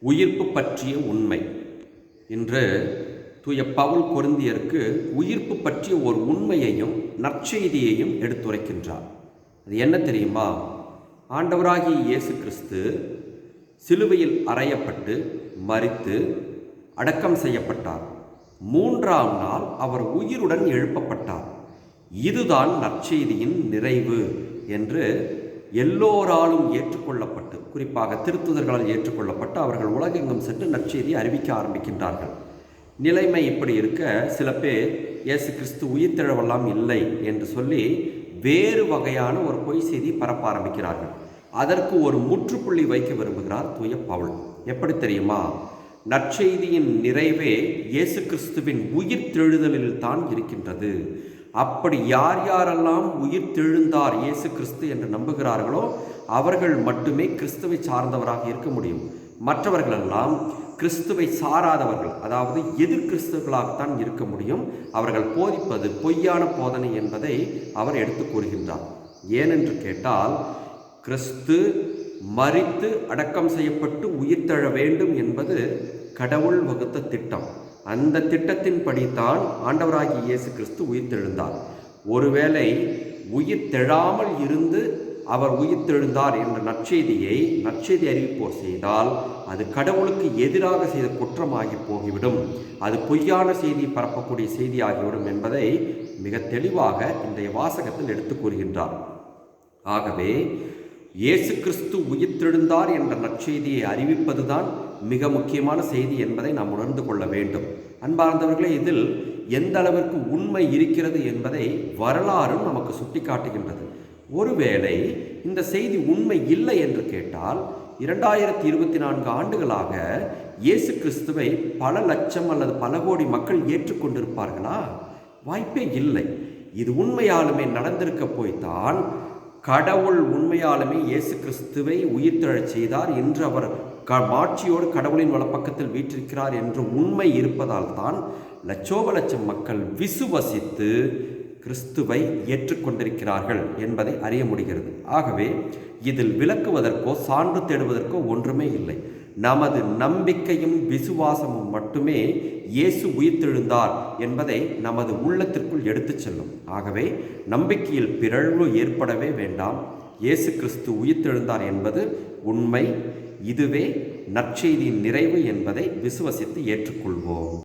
உயிர்ப்பு பற்றிய உண்மை இன்று தூய பவுல் கொருந்தியருக்கு உயிர்ப்பு பற்றிய ஒரு உண்மையையும் நற்செய்தியையும் எடுத்துரைக்கின்றார். அது என்ன தெரியுமா? ஆண்டவராகிய இயேசு கிறிஸ்து சிலுவையில் அறையப்பட்டு மறித்து அடக்கம் செய்யப்பட்டார். மூன்றாம் நாள் அவர் உயிருடன் எழுப்பப்பட்டார். இதுதான் நற்செய்தியின் நிறைவு என்று எல்லோராலும் ஏற்றுக்கொள்ளப்பட்டு குறிப்பாக திருத்துதர்களால் ஏற்றுக்கொள்ளப்பட்டு அவர்கள் உலகெங்கும் சென்று நற்செய்தி அறிவிக்க ஆரம்பிக்கின்றார்கள். நிலைமை இப்படி இருக்க சில பேர் இயேசு கிறிஸ்து உயிர்த்தெழவெல்லாம் இல்லை என்று சொல்லி வேறு வகையான ஒரு பொய் செய்தி பரப்ப ஆரம்பிக்கிறார்கள். அதற்கு ஒரு முற்றுப்புள்ளி வைக்க விரும்புகிறார் தூய பவுல். எப்படி தெரியுமா? நற்செய்தியின் நிறைவே இயேசு கிறிஸ்துவின் உயிர் தெழுதலில் தான் இருக்கின்றது. அப்படி யார் யாரெல்லாம் உயிர் தெழுந்தார் இயேசு கிறிஸ்து என்று நம்புகிறார்களோ அவர்கள் மட்டுமே கிறிஸ்துவை சார்ந்தவராக இருக்க முடியும். மற்றவர்களெல்லாம் கிறிஸ்துவை சாராதவர்கள் அதாவது எதிர் கிறிஸ்துவர்களாகத்தான் இருக்க முடியும். அவர்கள் போதிப்பது பொய்யான போதனை என்பதை அவர் எடுத்து கூறுகின்றார். ஏனென்று கேட்டால் கிறிஸ்து மறித்து அடக்கம் செய்யப்பட்டு உயிர்த்தெழ வேண்டும் என்பது கடவுள் வகுத்த திட்டம். அந்த திட்டத்தின்படித்தான் ஆண்டவராகிய இயேசு கிறிஸ்து உயிர்த்தெழுந்தார். ஒருவேளை உயிர் தெழாமல் இருந்து அவர் உயிர்த்தெழுந்தார் என்ற நற்செய்தியை நற்செய்தி அறிவிப்போர் செய்தால் அது கடவுளுக்கு எதிராக செய்த குற்றமாகி போகிவிடும். அது பொய்யான செய்தி பரப்பக்கூடிய செய்தியாகிவிடும் என்பதை மிக தெளிவாக இன்றைய வாசகத்தில் எடுத்து கூறுகின்றார். ஆகவே இயேசு கிறிஸ்து உயிர்த்தெழுந்தார் என்ற நற்செய்தியை அறிவிப்பதுதான் மிக முக்கியமான செய்தி என்பதை நாம் உணர்ந்து கொள்ள வேண்டும். அன்பார்ந்தவர்களே இதில் எந்த அளவிற்கு உண்மை இருக்கிறது என்பதை வரலாறும் நமக்கு சுட்டிக்காட்டுகின்றது. ஒருவேளை இந்த செய்தி உண்மை இல்லை என்று கேட்டால் இரண்டாயிரத்தி இருபத்தி நான்கு ஆண்டுகளாக இயேசு கிறிஸ்துவை பல லட்சம் அல்லது பல கோடி மக்கள் ஏற்றுக்கொண்டிருப்பார்களா? வாய்ப்பே இல்லை. இது உண்மையாலுமே நடந்திருக்க போய்தான் கடவுள் உண்மையாலுமே இயேசு கிறிஸ்துவை உயிர்த்தெழச் செய்தார் என்று அவர் க மாட்சியோடு கடவுளின் வலப்பக்கத்தில் வீற்றிருக்கிறார் என்று உண்மை இருப்பதால் தான் லட்சோப லட்சம் மக்கள் விசுவசித்து கிறிஸ்துவை ஏற்றுக்கொண்டிருக்கிறார்கள் என்பதை அறிய முடிகிறது. ஆகவே இதில் விளக்குவதற்கோ சான்று தேடுவதற்கோ ஒன்றுமே இல்லை. நமது நம்பிக்கையும் விசுவாசமும் மட்டுமே இயேசு உயிர்த்தெழுந்தார் என்பதை நமது உள்ளத்திற்குள் எடுத்துச் செல்லும். ஆகவே நம்பிக்கையில் பிறழ்வு ஏற்படவே வேண்டாம். இயேசு கிறிஸ்து உயிர்த்தெழுந்தார் என்பது உண்மை. இதுவே நற்செய்தியின் நிறைவு என்பதை விசுவசித்து ஏற்றுக்கொள்வோம்.